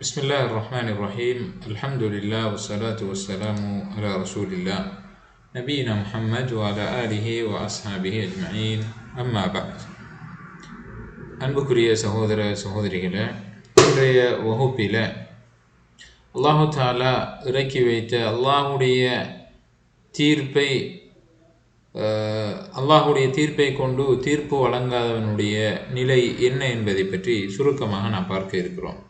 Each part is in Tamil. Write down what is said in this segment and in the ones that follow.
بسم الله الرحمن الرحيم الحمد لله والصلاة والسلام على رسول الله نبينا محمد وعلى آله وأصحابه أجمعين أما بعد அன்புக்குரிய சகோதர சகோதரிகளே இன்றைய வகுப்பில் அல்லாஹு தாலா இறக்கி வைத்த அல்லாஹுடைய தீர்ப்பை அஹ், அல்லாஹுடைய தீர்ப்பை கொண்டு தீர்ப்பு வழங்காதவனுடைய நிலை என்ன என்பதை பற்றி சுருக்கமாக நாம் பார்க்க இருக்கிறோம்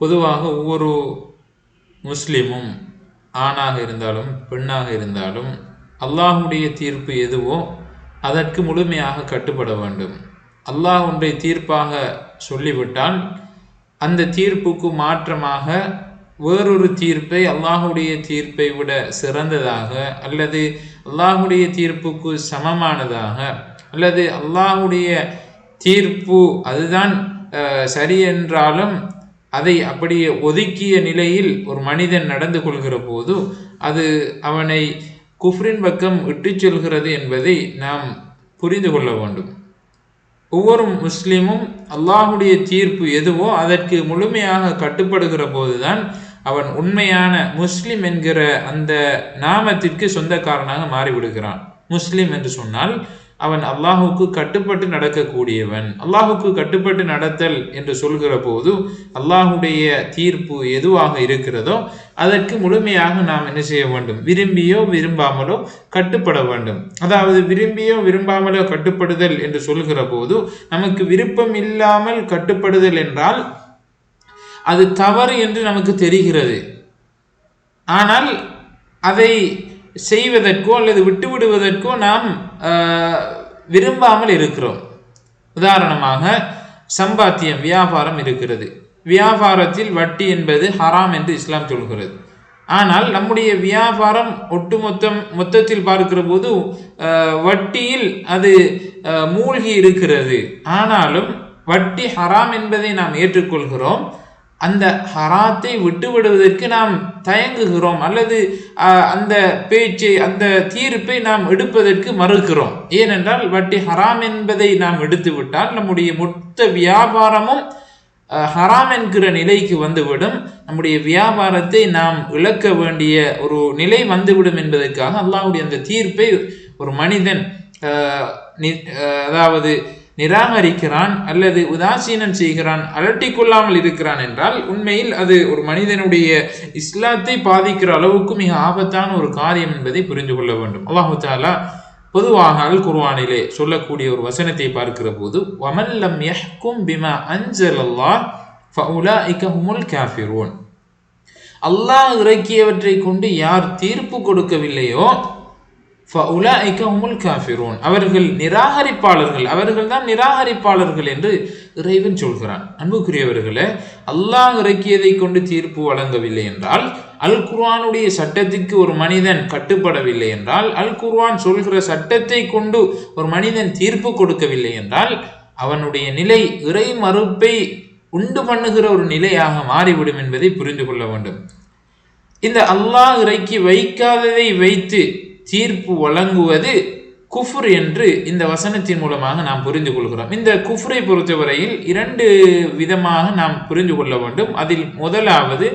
பொதுவாக ஒவ்வொரு முஸ்லீமும் ஆணாக இருந்தாலும் பெண்ணாக இருந்தாலும் அல்லாஹுடைய தீர்ப்பு எதுவோ அதற்கு முழுமையாக கட்டுப்பட வேண்டும். அல்லாஹ் ஒன்றை தீர்ப்பாக சொல்லிவிட்டால் அந்த தீர்ப்புக்கு மாற்றமாக வேறொரு தீர்ப்பை அல்லாஹுடைய தீர்ப்பை விட சிறந்ததாக அல்லது அல்லாஹுடைய தீர்ப்புக்கு சமமானதாக அல்லது அல்லாஹுடைய தீர்ப்பு அதுதான் சரி என்றாலும் அதை அப்படியே ஒதுக்கிய நிலையில் ஒரு மனிதன் நடந்து கொள்கிற போது அது அவனை குஃப்ரின் பக்கம் இட்டுச் செல்கிறது என்பதை நாம் புரிந்து கொள்ள வேண்டும். ஒவ்வொரு முஸ்லீமும் அல்லாஹுடைய தீர்ப்பு எதுவோ அதற்கு முழுமையாக கட்டுப்படுகிற போதுதான் அவன் உண்மையான முஸ்லிம் என்கிற அந்த நாமத்திற்கு சொந்தக்காரனாக மாறிவிடுகிறான். முஸ்லிம் என்று சொன்னால் அவன் அல்லாஹுக்கு கட்டுப்பட்டு நடக்கக்கூடியவன். அல்லாஹுக்கு கட்டுப்பட்டு நடத்தல் என்று சொல்கிற போது அல்லாஹுடைய தீர்ப்பு எதுவாக இருக்கிறதோ அதற்கு முழுமையாக நாம் என்ன செய்ய வேண்டும்? விரும்பியோ விரும்பாமலோ கட்டுப்பட வேண்டும். அதாவது விரும்பியோ விரும்பாமலோ கட்டுப்படுதல் என்று சொல்கிற போது நமக்கு விருப்பம் இல்லாமல் கட்டுப்படுதல் என்றால் அது தவறு என்று நமக்கு தெரிகிறது. ஆனால் அதை செய்வதற்கோ அல்லது விட்டுவிடுவதற்கோ நாம் விரும்பாமல் இருக்கிறோம். உதாரணமாக சம்பாத்தியம் வியாபாரம் இருக்கிறது. வியாபாரத்தில் வட்டி என்பது ஹராம் என்று இஸ்லாம் சொல்கிறது. ஆனால் நம்முடைய வியாபாரம் ஒட்டுமொத்தம் மொத்தத்தில் பார்க்கிற போது வட்டியில் அது மூழ்கி இருக்கிறது. ஆனாலும் வட்டி ஹராம் என்பதை நாம் ஏற்றுக்கொள்கிறோம். அந்த ஹராத்தை விட்டுவிடுவதற்கு நாம் தயங்குகிறோம் அல்லது அந்த பேச்சை அந்த தீர்ப்பை நாம் எடுப்பதற்கு மறுக்கிறோம். ஏனென்றால் வட்டி ஹராம் என்பதை நாம் எடுத்துவிட்டால் நம்முடைய மொத்த வியாபாரமும் ஹராம் என்கிற நிலைக்கு வந்துவிடும். நம்முடைய வியாபாரத்தை நாம் இழக்க வேண்டிய ஒரு நிலை வந்துவிடும் என்பதற்காக அல்லாவுடைய அந்த தீர்ப்பை ஒரு மனிதன் அதாவது நிராகரிக்கிறான் அல்லது உதாசீனம் செய்கிறான் அலட்டிக்கொள்ளாமல் இருக்கிறான் என்றால் உண்மையில் அது ஒரு மனிதனுடைய இஸ்லாத்தை பாதிக்கிற அளவுக்கு மிக ஆபத்தான ஒரு காரியம் என்பதை புரிந்து கொள்ள வேண்டும். அல்லாஹு தாலா பொதுவாக அல் குர்வானிலே சொல்லக்கூடிய ஒரு வசனத்தை பார்க்கிற போது வமல்லம் யஹ்கும் பிமா அஞ்சல் அல்லாஹ் ஃபஉலாஇக ஹுமுல் காஃபிரூன். அல்லாஹ் இறக்கியவற்றை கொண்டு யார் தீர்ப்பு கொடுக்கவில்லையோ காஃபிரூன் அவர்கள் நிராகரிப்பாளர்கள். அவர்கள் தான் நிராகரிப்பாளர்கள் என்று இறைவன் சொல்கிறான். அன்புக்குரியவர்களே அல்லாஹ் இறக்கியதை கொண்டு தீர்ப்பு வழங்கவில்லை என்றால் அல் குர்வானுடைய சட்டத்திற்கு ஒரு மனிதன் கட்டுப்படவில்லை என்றால் அல் குர்வான் சொல்கிற சட்டத்தை கொண்டு ஒரு மனிதன் தீர்ப்பு கொடுக்கவில்லை என்றால் அவனுடைய நிலை இறை மறுப்பை உண்டு பண்ணுகிற ஒரு நிலையாக மாறிவிடும் என்பதை புரிந்து கொள்ள வேண்டும். இந்த அல்லாஹ் இறக்கி வைக்காததை வைத்து தீர்ப்பு வழங்குவது குஃப்ர் என்று இந்த வசனத்தின் மூலமாக நாம் புரிந்து கொள்கிறோம். இந்த குஃப்ரை பொறுத்தவரையில் இரண்டு விதமாக நாம் புரிந்து கொள்ள வேண்டும். அதில் முதலாவது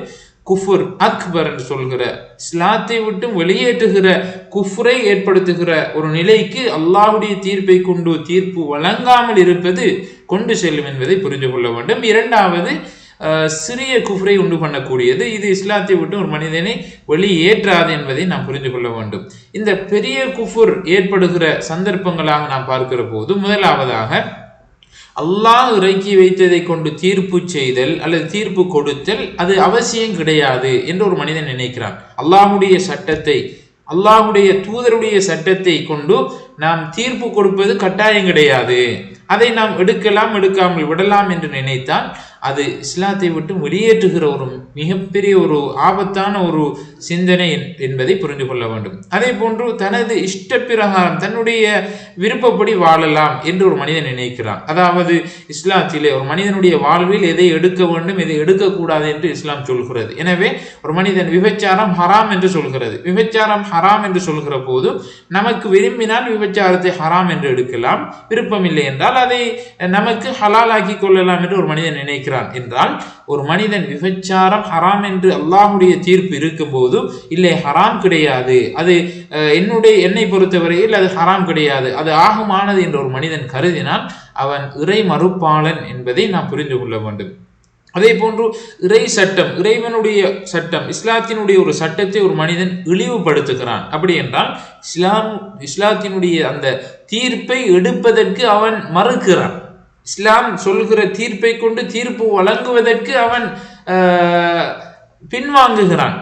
குஃபுர் அக்பர் என்று சொல்கிற இஸ்லாத்தை விட்டும் வெளியேற்றுகிற குஃப்ரை ஏற்படுத்துகிற ஒரு நிலைக்கு அல்லாஹுடைய தீர்ப்பை கொண்டு தீர்ப்பு வழங்காமல் இருப்பது கொண்டு செல்லும் என்பதை புரிந்து கொள்ள வேண்டும். இரண்டாவது சிறிய குஃப்ரை உண்டு பண்ணக்கூடியது. இது இஸ்லாத்தை விட்டு ஒரு மனிதனை வெளியேற்றாது என்பதை நாம் புரிந்து கொள்ள வேண்டும். இந்த பெரிய குஃபுர் ஏற்படுகிற சந்தர்ப்பங்களாக நாம் பார்க்கிற போது முதலாவதாக அல்லாஹ் இறக்கி வைத்ததை கொண்டு தீர்ப்பு செய்தல் அல்லது தீர்ப்பு கொடுத்தல் அது அவசியம் கிடையாது என்று ஒரு மனிதன் நினைக்கிறான். அல்லாஹுடைய சட்டத்தை அல்லாஹுடைய தூதருடைய சட்டத்தை கொண்டு நாம் தீர்ப்பு கொடுப்பது கட்டாயம் கிடையாது. அதை நாம் எடுக்கலாம் எடுக்காமல் விடலாம் என்று நினைத்தால் அது இஸ்லாத்தை விட்டு வெளியேற்றுகிற ஒரு மிகப்பெரிய ஒரு ஆபத்தான ஒரு சிந்தனை என்பதை புரிந்து கொள்ள வேண்டும். அதே போன்று தனது இஷ்ட பிரகாரம் தன்னுடைய விருப்பப்படி வாழலாம் என்று ஒரு மனிதன் நினைக்கிறான். அதாவது இஸ்லாத்திலே ஒரு மனிதனுடைய வாழ்வில் எதை எடுக்க வேண்டும் எதை எடுக்கக்கூடாது என்று இஸ்லாம் சொல்கிறது. எனவே ஒரு மனிதன் விபச்சாரம் ஹராம் என்று சொல்கிறது. விபச்சாரம் ஹராம் என்று சொல்கிற போது நமக்கு விரும்பினால் விபச்சாரத்தை ஹராம் என்று எடுக்கலாம். விருப்பம் இல்லை என்றால் அதை நமக்கு ஹலாலாக்கி கொள்ளலாம் என்று ஒரு மனிதன் நினைக்கிறான். இருக்கிறான் என்றால் ஒரு மனிதன் விபச்சாரம் ஹராம் என்று அல்லாஹுடைய தீர்ப்பு இருக்கும்போது இல்லை ஹராம் கிடையாது. அது என்னுடைய என்னை பொறுத்தவரையில் அது ஹராம் கிடையாது. அது ஆகமானது என்று ஒரு மனிதன் கருதினால் அவன் இறை மறுப்பாளன் என்பதை நாம் புரிந்து கொள்ள வேண்டும். அதே போன்று இறை சட்டம் இறைவனுடைய சட்டம் இஸ்லாத்தினுடைய ஒரு சட்டத்தை ஒரு மனிதன் இழிவுபடுத்துகிறான். அப்படி என்றால் இஸ்லாம் இஸ்லாத்தினுடைய அந்த தீர்ப்பை எடுப்பதற்கு அவன் மறுக்கிறான். இஸ்லாம் சொல்கிற தீர்ப்பை கொண்டு தீர்ப்பு வழங்குவதற்கு அவன் பின்வாங்குகிறான்.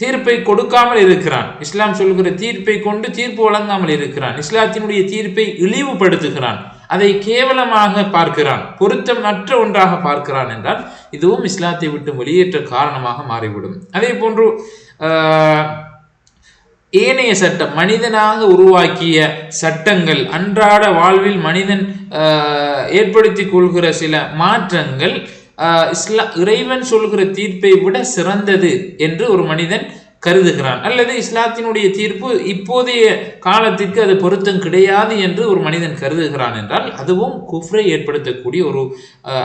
தீர்ப்பை கொடுக்காமல் இருக்கிறான். இஸ்லாம் சொல்கிற தீர்ப்பை கொண்டு தீர்ப்பு வழங்காமல் இருக்கிறான். இஸ்லாத்தினுடைய தீர்ப்பை இழிவுபடுத்துகிறான். அதை கேவலமாக பார்க்கிறான். பொருத்தம் நற்ற ஒன்றாக பார்க்கிறான் என்றால் இதுவும் இஸ்லாத்தை விட்டு வெளியேற்ற காரணமாக மாறிவிடும். அதே போன்று ஏனைய சட்டம் மனிதனாக உருவாக்கிய சட்டங்கள் அன்றாட வாழ்வில் மனிதன் ஏற்படுத்தி கொள்கிற சில மாற்றங்கள் இஸ்லா இறைவன் சொல்கிற தீர்ப்பை விட சிறந்தது என்று ஒரு மனிதன் கருதுகிறான். அல்லது இஸ்லாத்தினுடைய தீர்ப்பு இப்போதைய காலத்திற்கு அது பொருத்தம் கிடையாது என்று ஒரு மனிதன் கருதுகிறான் என்றால் அதுவும் குஃப்ரை ஏற்படுத்தக்கூடிய ஒரு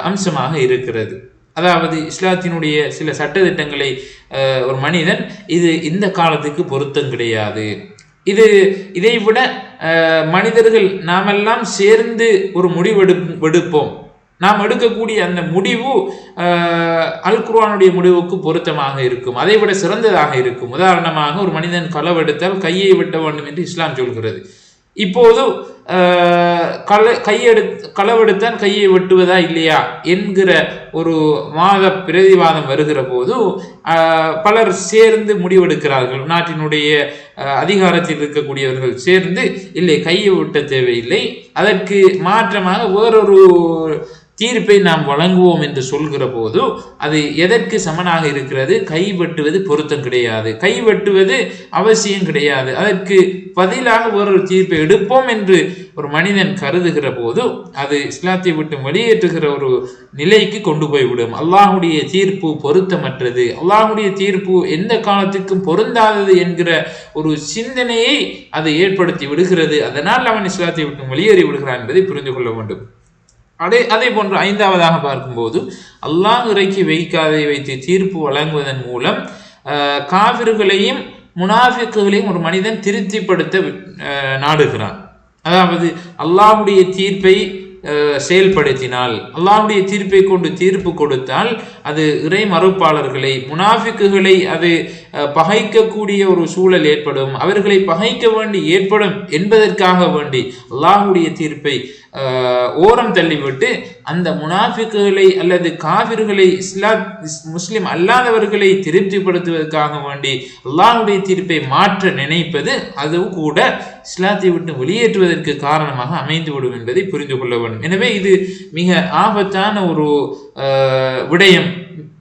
அம்சமாக இருக்கிறது. அதாவது இஸ்லாத்தினுடைய சில சட்டத்திட்டங்களை ஒரு மனிதன் இது இந்த காலத்துக்கு பொருத்தம் கிடையாது. இது இதை விட மனிதர்கள் நாமெல்லாம் சேர்ந்து ஒரு முடிவெடு எடுப்போம். நாம் எடுக்கக்கூடிய அந்த முடிவு அல் குர்வானுடைய முடிவுக்கு பொருத்தமாக இருக்கும். அதை விட சிறந்ததாக இருக்கும். உதாரணமாக ஒரு மனிதன் களவெடுத்தால் கையை வெட்ட வேண்டும் என்று இஸ்லாம் சொல்கிறது. இப்போது களை கையெடுத்து களவெடுத்தான் கையை வெட்டுவதா இல்லையா என்கிற ஒரு வாத பிரதிவாதம் வருகிற போது பலர் சேர்ந்து முடிவெடுக்கிறார்கள். நாட்டினுடைய அதிகாரத்தில் இருக்கக்கூடியவர்கள் சேர்ந்து இல்லை கையை விட்ட தேவையில்லை. அதற்கு மாற்றமாக வேறொரு தீர்ப்பை நாம் வழங்குவோம் என்று சொல்கிற போது அது எதற்கு சமனாக இருக்கிறது? கை வெட்டுவது பொருத்தம் கிடையாது. கை வெட்டுவது அவசியம் கிடையாது. அதற்கு பதிலாக ஒரு தீர்ப்பை எடுப்போம் என்று ஒரு மனிதன் கருதுகிற போது அது இஸ்லாத்தை விட்டு வெளியேற்றுகிற ஒரு நிலைக்கு கொண்டு போய்விடும் அல்லாஹுடைய தீர்ப்பு பொருத்தமற்றது. அல்லாஹுடைய தீர்ப்பு எந்த காலத்துக்கும் பொருந்தாதது என்கிற ஒரு சிந்தனையை அது ஏற்படுத்தி விடுகிறது. அதனால் அவன் இஸ்லாத்தை விட்டு வெளியேறி விடுகிறான் என்பதை புரிந்து கொள்ள வேண்டும். அதே அதே போன்று ஐந்தாவதாக பார்க்கும்போது அல்லாஹ் இறைக்கு வைக்காதை வைத்து தீர்ப்பு வழங்குவதன் மூலம் காவிர்களையும் முனாஃபிக்குகளையும் ஒரு மனிதன் திருப்திப்படுத்த நாடுகிறான். அதாவது அல்லாஹுடைய தீர்ப்பை செயல்படுத்தினால் அல்லாஹுடைய தீர்ப்பை கொண்டு தீர்ப்பு கொடுத்தால் அது இறை மறுப்பாளர்களை முனாஃபிக்குகளை அது பகைக்கக்கூடிய ஒரு சூழல் ஏற்படும். அவர்களை பகைக்க வேண்டி ஏற்படும் என்பதற்காக வேண்டி அல்லாஹுடைய தீர்ப்பை ஓரம் தள்ளிவிட்டு அந்த முனாஃபிக்குகளை அல்லது காவிர்களை இஸ்லாம் முஸ்லிம் அல்லாதவர்களை திருப்திப்படுத்துவதற்காக வேண்டி அல்லாஹுடைய தீர்ப்பை மாற்ற நினைப்பது அதுவும் கூட இஸ்லாத்தை விட்டு வெளியேற்றுவதற்கு காரணமாக அமைந்துவிடும் என்பதை புரிந்து கொள்ள வேண்டும். எனவே இது மிக ஆபத்தான ஒரு விடயம்.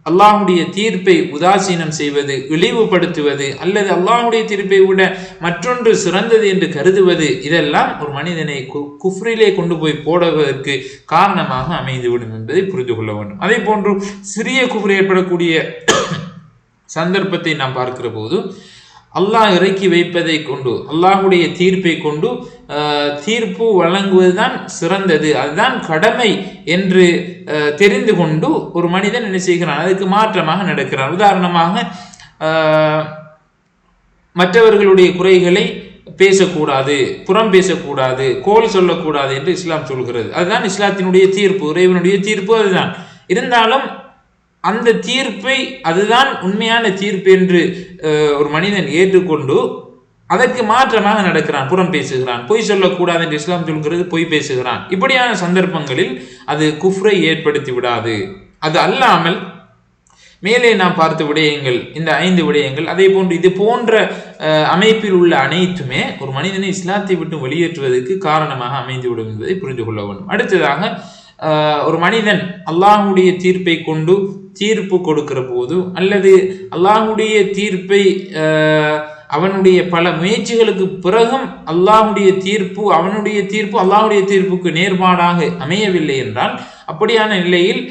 அல்லாஹுடைய தீர்ப்பை உதாசீனம் செய்வது இழிவுபடுத்துவது அல்லது அல்லாஹுடைய தீர்ப்பை விட மற்றொன்று சிறந்தது என்று கருதுவது இதெல்லாம் ஒரு மனிதனை குஃப்ரிலே கொண்டு போய் போடுவதற்கு காரணமாக அமைந்துவிடும் என்பதை புரிந்து கொள்ள வேண்டும். அதே போன்று சிறிய குஃப்ரி ஏற்படக்கூடிய சந்தர்ப்பத்தை நாம் பார்க்கிற போது அல்லாஹ் இறக்கி வைப்பதை கொண்டு அல்லாஹுடைய தீர்ப்பை கொண்டு தீர்ப்பு வழங்குவதுதான் சிறந்தது. அதுதான் கடமை என்று தெரிந்து கொண்டு ஒரு மனிதன் என்ன செய்கிறான்? அதுக்கு மாற்றமாக நடக்கிறான். உதாரணமாக மற்றவர்களுடைய குறைகளை பேசக்கூடாது புறம் பேசக்கூடாது கோல் சொல்லக்கூடாது என்று இஸ்லாம் சொல்கிறது. அதுதான் இஸ்லாத்தினுடைய தீர்ப்பு. இறைவனுடைய தீர்ப்பு அதுதான். இருந்தாலும் அந்த தீர்ப்பை அதுதான் உண்மையான தீர்ப்பு என்று ஒரு மனிதன் ஏற்றுக்கொண்டு அதற்கு மாற்றமாக நடக்கிறான் புறம் பேசுகிறான். பொய் சொல்லக்கூடாது என்று இஸ்லாம் சொல்கிறது பொய் பேசுகிறான். இப்படியான சந்தர்ப்பங்களில் அது குஃப்ரை ஏற்படுத்தி விடாது. அது அல்லாமல் மேலே நாம் பார்த்த விடயங்கள் இந்த ஐந்து விடயங்கள் அதே போன்று இது போன்ற அமைப்பில் உள்ள அனைத்துமே ஒரு மனிதனை இஸ்லாத்தை விட்டு வெளியேற்றுவதற்கு காரணமாக அமைந்துவிடும் என்பதை புரிந்து கொள்ள வேண்டும். அடுத்ததாக ஒரு மனிதன் அல்லாஹுடைய தீர்ப்பை கொண்டு தீர்ப்பு கொடுக்கிற போது அல்லது அல்லாஹுடைய தீர்ப்பை அவனுடைய பல முயற்சிகளுக்கு பிறகும் அல்லாஹுடைய தீர்ப்பு அவனுடைய தீர்ப்பு அல்லாஹுடைய தீர்ப்புக்கு நேர்மாடாக அமையவில்லை என்றால் அப்படியான நிலையில்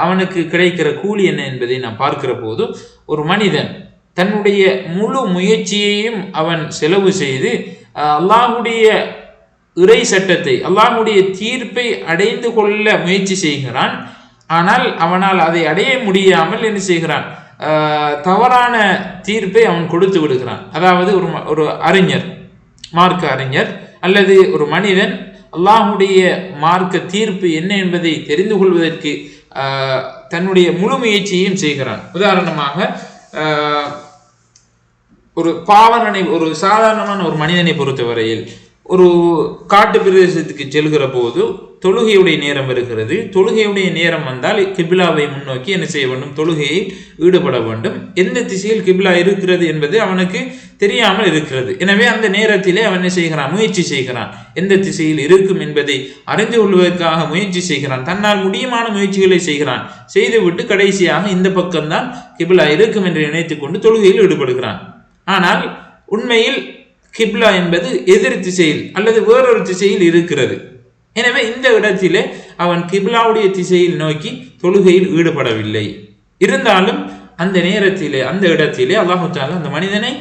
அவனுக்கு கிடைக்கிற கூலி என்ன என்பதை நான் பார்க்கிற போது ஒரு மனிதன் தன்னுடைய முழு முயற்சியையும் அவன் செலவு செய்து அல்லாஹுடைய இறை சட்டத்தை அல்லாஹுடைய தீர்ப்பை அடைந்து கொள்ள முயற்சி செய்கிறான். ஆனால் அவனால் அதை அடைய முடியாமல் என்ன செய்கிறான்? தவறான தீர்ப்பை அவன் கொடுத்து விடுகிறான். அதாவது ஒரு ம- ஒரு அறிஞர் மார்க்க அறிஞர் அல்லது ஒரு மனிதன் அல்லாஹுடைய மார்க்க தீர்ப்பு என்ன என்பதை தெரிந்து கொள்வதற்கு தன்னுடைய முழு முயற்சியையும் செய்கிறான். உதாரணமாக ஒரு பாவனனை ஒரு சாதாரணமான ஒரு மனிதனை பொறுத்தவரையில் ஒரு காட்டு பிரதேசத்துக்கு செல்கிற போது தொழுகையுடைய நேரம் வருகிறது தொழுகையுடைய நேரம் வந்தால் கிபிலாவை முன்னோக்கி என்ன செய்ய வேண்டும்? தொழுகையை ஈடுபட வேண்டும். எந்த திசையில் கிபிலா இருக்கிறது என்பது அவனுக்கு தெரியாமல் இருக்கிறது. எனவே அந்த நேரத்திலே அவன் என்ன செய்கிறான்? முயற்சி செய்கிறான். எந்த திசையில் இருக்கும் என்பதை அறிந்து கொள்வதற்காக முயற்சி செய்கிறான். தன்னால் முடியுமான முயற்சிகளை செய்கிறான். செய்துவிட்டு கடைசியாக இந்த பக்கம்தான் கிபிலா இருக்கும் என்று நினைத்துக்கொண்டு தொழுகையில் ஈடுபடுகிறான். ஆனால் உண்மையில் கிப்லா என்பது எதிர் திசையில் அல்லது வேறொரு திசையில் இருக்கிறது. எனவே இந்த இடத்திலே அவன் கிபிலாவுடைய திசையில் நோக்கி தொழுகையில் ஈடுபடவில்லை. இருந்தாலும் அந்த நேரத்திலே அந்த இடத்திலே அல்லாஹால அந்த மனிதனை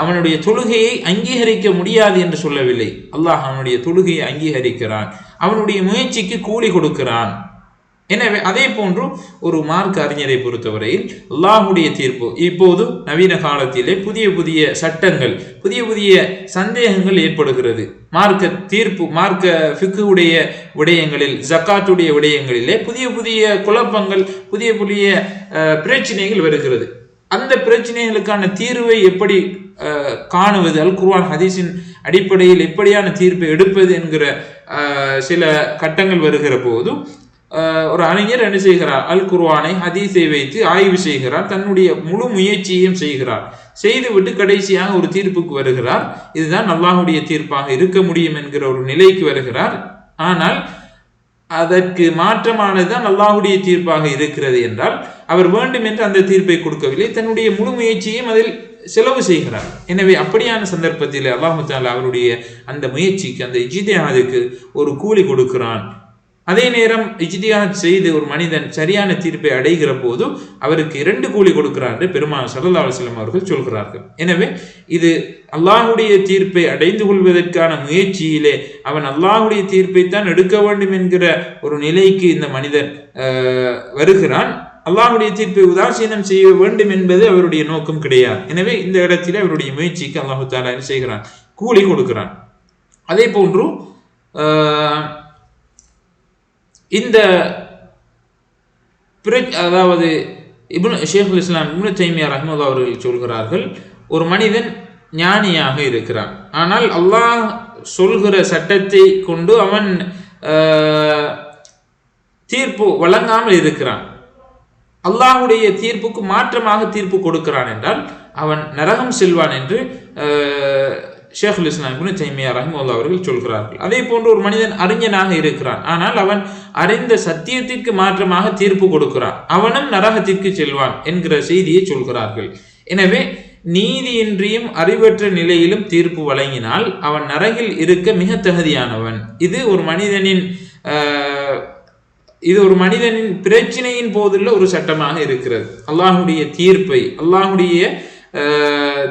அவனுடைய தொழுகையை அங்கீகரிக்க முடியாது என்று சொல்லவில்லை. அல்லாஹ் அவனுடைய தொழுகையை அங்கீகரிக்கிறான். அவனுடைய முயற்சிக்கு கூலி கொடுக்கிறான். எனவே அதே போன்று ஒரு மார்க்க அறிஞரை பொறுத்தவரையில் அல்லாஹுடைய தீர்ப்பு இப்போது நவீன காலத்திலே புதிய புதிய சட்டங்கள் புதிய புதிய சந்தேகங்கள் ஏற்படுகிறது. மார்க்க தீர்ப்பு மார்க்க ஃபிக்குடைய விடயங்களில் ஜக்காத்துடைய விடயங்களிலே புதிய புதிய குழப்பங்கள் புதிய புதிய பிரச்சனைகள் வருகிறது. அந்த பிரச்சனைகளுக்கான தீர்வை எப்படி காணுவது அல் குர்வான் ஹதீஸின் அடிப்படையில் எப்படியான தீர்ப்பை எடுப்பது என்கிற சில கட்டங்கள் வருகிற போது ஒரு அறிஞர் என்ன செய்கிறார்? அல் குர்வானை ஹதீஸை வைத்து ஆய்வு செய்கிறார். தன்னுடைய முழு முயற்சியையும் செய்கிறார். செய்துவிட்டு கடைசியாக ஒரு தீர்ப்புக்கு வருகிறார். இதுதான் அல்லாஹுடைய தீர்ப்பாக இருக்க முடியும் என்கிற ஒரு நிலைக்கு வருகிறார். ஆனால் அதற்கு மாற்றமானதுதான் அல்லாஹுடைய தீர்ப்பாக இருக்கிறது என்றால் அவர் வேண்டும் என்று அந்த தீர்ப்பை கொடுக்கவில்லை. தன்னுடைய முழு முயற்சியையும் அதில் செலவு செய்கிறார். எனவே அப்படியான சந்தர்ப்பத்தில் அல்லாஹு தாலா அவருடைய அந்த முயற்சிக்கு அந்த இஜிதியாதுக்கு ஒரு கூலி கொடுக்கிறான். அதே நேரம் இஜ்தியாத் செய்து ஒரு மனிதன் சரியான தீர்ப்பை அடைகிற போது அவருக்கு இரண்டு கூலி கொடுக்கிறார் என்று பெருமாள் சல்லா அலுவலம் அவர்கள் சொல்கிறார்கள். எனவே இது அல்லாஹுடைய தீர்ப்பை அடைந்து கொள்வதற்கான முயற்சியிலே அவன் அல்லாஹுடைய தீர்ப்பை தான் எடுக்க வேண்டும் என்கிற ஒரு நிலைக்கு இந்த மனிதன் வருகிறான். அல்லாஹுடைய தீர்ப்பை உதாசீனம் செய்ய வேண்டும் என்பது அவருடைய நோக்கம் கிடையாது. எனவே இந்த இடத்திலே அவருடைய முயற்சிக்கு அல்லாஹு தாலா என்ன செய்கிறான்? கூலி கொடுக்கிறான். அதே போன்று இந்த அதாவது இப்னு ஷேகுல் இஸ்லாம் இப்னு தைமியா ரஹ்மதுல்லா அவர்கள் சொல்கிறார்கள் ஒரு மனிதன் ஞானியாக இருக்கிறான். ஆனால் அல்லாஹ் சொல்கிற சட்டத்தை கொண்டு அவன் தீர்ப்பு வழங்காமல் இருக்கிறான். அல்லாஹுடைய தீர்ப்புக்கு மாற்றமாக தீர்ப்பு கொடுக்கிறான் என்றால் அவன் நரகம் செல்வான் என்று ஷேகுல் இஸ்லாம் இப்னு தைமியா அவர்கள் சொல்கிறார்கள். அதே போன்று ஒரு மனிதன் அறிஞனாக இருக்கிறான். ஆனால் அவன் அறிந்த சத்தியத்திற்கு மாற்றமாக தீர்ப்பு கொடுக்கிறான். அவனும் நரகத்திற்கு செல்வான் என்கிற செய்தியை சொல்கிறார்கள். எனவே நீதியின்றியும் அறிவற்ற நிலையிலும் தீர்ப்பு வழங்கினால் அவன் நரகில் இருக்க மிக தகுதியானவன். இது ஒரு மனிதனின் இது ஒரு மனிதனின் பிரச்சனையின் போதுள்ள ஒரு சட்டமாக இருக்கிறது. அல்லாஹுடைய தீர்ப்பை அல்லாஹுடைய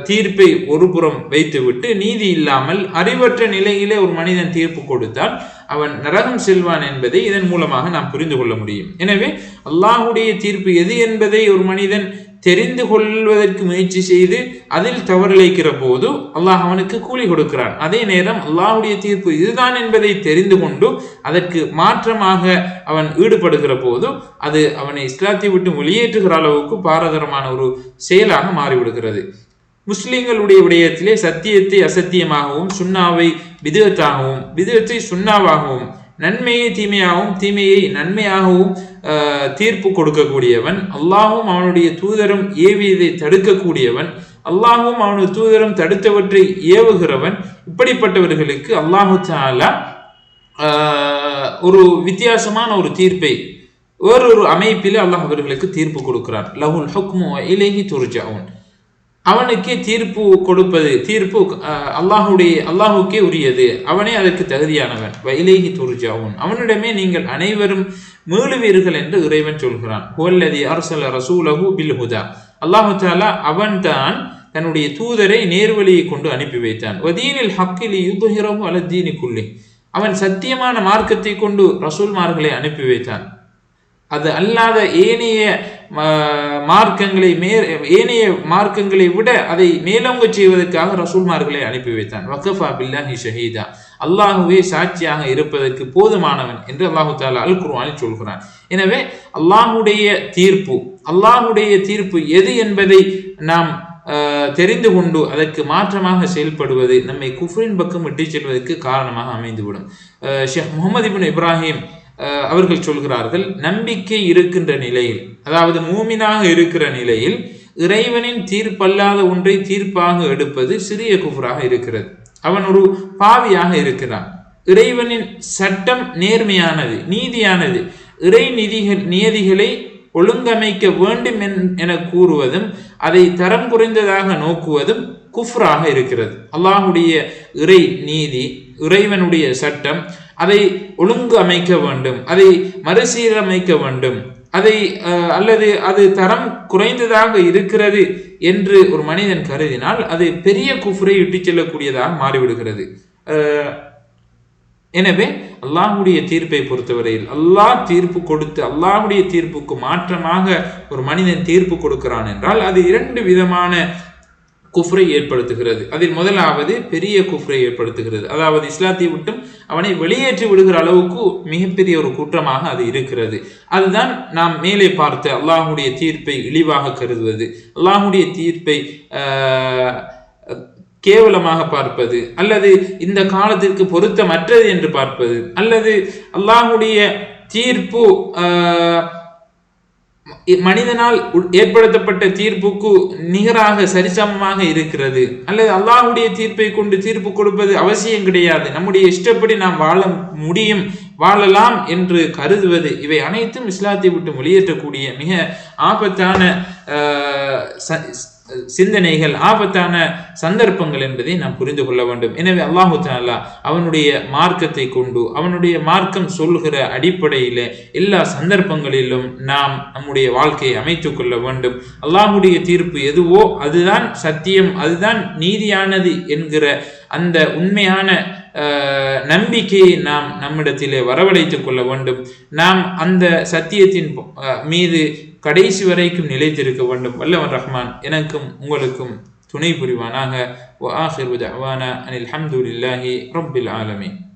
தீர்ப்பை ஒருபுறம் வைத்துவிட்டு நீதி இல்லாமல் அறிவற்ற நிலையிலே ஒரு மனிதன் தீர்ப்பு கொடுத்தால் அவன் நரகம் செல்வான் என்பதை இதன் மூலமாக நாம் புரிந்து கொள்ள முடியும். எனவே அல்லாஹுடைய தீர்ப்பு எது என்பதை ஒரு மனிதன் தெரிந்து கொள்வதற்கு முயற்சி செய்து அதில் தவறிழைக்கிற போது அல்லாஹ் அவனுக்கு கூலி கொடுக்கிறான். அதே நேரம் அல்லாஹுடைய தீர்ப்பு இதுதான் என்பதை தெரிந்து கொண்டு அதற்கு மாற்றமாக அவன் ஈடுபடுகிற போது அது அவனை இஸ்லாத்தை விட்டு வெளியேற்றுகிற அளவுக்கு பாரதரமான ஒரு செயலாக மாறிவிடுகிறது. முஸ்லிம்களுடைய விடயத்திலே சத்தியத்தை அசத்தியமாகவும் சுண்ணாவை விதத்தாகவும் விதத்தை சுண்ணாவாகவும் நன்மையை தீமையாகவும் தீமையை நன்மையாகவும் தீர்ப்பு கொடுக்கக்கூடியவன். அல்லாஹும் அவனுடைய தூதரும் ஏவியதை தடுக்கக்கூடியவன். அல்லாஹும் அவனுடைய தூதரும் தடுத்தவற்றை ஏவுகிறவன். இப்படிப்பட்டவர்களுக்கு அல்லாஹு தாலா ஆஹ், ஒரு வித்தியாசமான ஒரு தீர்ப்பை வேறொரு அமைப்பிலே அல்லாஹ் அவர்களுக்கு தீர்ப்பு கொடுக்கிறான். லஹுல் ஹுக்மு இலேஹி துர்ஜாவுன் அவனுக்கே தீர்ப்பு கொடுப்பது தீர்ப்பு அல்லாஹுடைய அல்லாஹுக்கே உரியது. அவனே அதற்கு தகுதியானவன். வைலேகி துர்ஜாவுன் அவனிடமே நீங்கள் அனைவரும் மீளுவீர்கள் என்று இறைவன் சொல்கிறான். ஹுவல்லதி அரசல ரசூலகு பில் ஹுதா அல்லாஹு தாலா அவன்தான் தன்னுடைய தூதரை நேர்வழியை கொண்டு அனுப்பி வைத்தான். வதீனில் ஹக்கில் யுதுஹிரவு அலத்தீனி குள்ளி அவன் சத்தியமான மார்க்கத்தை கொண்டு ரசூல்மார்களை அனுப்பி வைத்தான். அது அல்லாத ஏனைய மார்க்கங்களை மே ஏனைய மார்க்கங்களை விட அதை மேலோங்க செய்வதற்காக ரசூல்மார்களை அனுப்பி வைத்தான். வக்கஃபா பில்லாஹி ஷஹீதா. அல்லாஹுவே சாட்சியாக இருப்பதற்கு போதுமானவன் என்று அல்லாஹு தாலா அல் குர்வானில் சொல்கிறான். எனவே அல்லாஹுடைய தீர்ப்பு அல்லாஹுடைய தீர்ப்பு எது என்பதை நாம் தெரிந்து கொண்டு அதற்கு மாற்றமாக செயல்படுவது நம்மை குஃப்ரின் பக்கம் விட்டுச் செல்வதற்கு காரணமாக அமைந்துவிடும். ஷேக் முகமது இபின் இப்ராஹிம் அவர்கள் சொல்கிறார்கள் நம்பிக்கை இருக்கின்ற நிலையில் அதாவது மூமினாக இருக்கிற நிலையில் இறைவனின் தீர்ப்பல்லாத ஒன்றை தீர்ப்பாக எடுப்பது சிறிய குஃபராக இருக்கிறது. அவன் ஒரு பாவியாக இருக்கிறான். இறைவனின் சட்டம் நேர்மையானது நீதியானது. இறை நிதிகள் நியதிகளை ஒழுங்கமைக்க வேண்டும் என கூறுவதும் அதை தரம் குறைந்ததாக நோக்குவதும் குஃப்ராக இருக்கிறது. அல்லாஹுடைய இறை நீதி இறைவனுடைய சட்டம் அதை ஒழுங்கு அமைக்க வேண்டும் அதை மறுசீரமைக்க வேண்டும். அதை அல்லது அது தரம் குறைந்ததாக இருக்கிறது என்று ஒரு மனிதன் கருதினால் அது பெரிய குஃபரை இட்டு செல்லக்கூடியதாக மாறிவிடுகிறது. எனவே அல்லாஹுடைய தீர்ப்பை பொறுத்தவரையில் அல்லாஹ் தீர்ப்பு கொடுத்து அல்லாஹுடைய தீர்ப்புக்கு மாற்றமாக ஒரு மனிதன் தீர்ப்பு கொடுக்கிறான் என்றால் அது இரண்டு விதமான குஃப்ரை ஏற்படுத்துகிறது. அதில் முதலாவது பெரிய குஃப்ரை ஏற்படுத்துகிறது. அதாவது இஸ்லாத்தை விட்டும் அவனை வெளியேற்றி விடுகிற அளவுக்கு மிகப்பெரிய ஒரு குற்றமாக அது இருக்கிறது. அதுதான் நாம் மேலே பார்த்த அல்லாஹுடைய தீர்ப்பை இழிவாக கருதுவது. அல்லாஹுடைய தீர்ப்பை கேவலமாக பார்ப்பது. அல்லது இந்த காலத்திற்கு பொருத்தமற்றது என்று பார்ப்பது. அல்லது அல்லாஹுடைய தீர்ப்பு மனிதனால் ஏற்படுத்தப்பட்ட தீர்ப்புக்கு நிகராக சரிசமமாக இருக்கிறது. அல்லது அல்லாஹுடைய தீர்ப்பை கொண்டு தீர்ப்பு கொடுப்பது அவசியம் கிடையாது. நம்முடைய இஷ்டப்படி நாம் வாழ முடியும் வாழலாம் என்று கருதுவது இவை அனைத்தும் இஸ்லாத்தை விட்டு வெளியேற்றக்கூடிய மிக ஆபத்தான சிந்தனைகள் ஆபத்தான சந்தர்ப்பங்கள் என்பதை நாம் புரிந்து கொள்ள வேண்டும். எனவே அல்லாஹு தாலா அவனுடைய மார்க்கத்தை கொண்டு அவனுடைய மார்க்கம் சொல்கிற அடிப்படையில் எல்லா சந்தர்ப்பங்களிலும் நாம் நம்முடைய வாழ்க்கையை அமைத்து கொள்ள வேண்டும். அல்லாஹுடைய தீர்ப்பு எதுவோ அதுதான் சத்தியம் அதுதான் நீதியானது என்கிற அந்த உண்மையான நம்பிக்கையை நாம் நம்மிடத்திலே வரவழைத்துக் கொள்ள வேண்டும். நாம் அந்த சத்தியத்தின் மீது கடைசி வரைக்கும் நிலைத்திருக்க வேண்டும். வல்லவன் ரஹ்மான் எனக்கும் உங்களுக்கும் துணை புரிவானாக அனில் ஹம்துல்லாஹி ரப்பில் ஆலமீன்.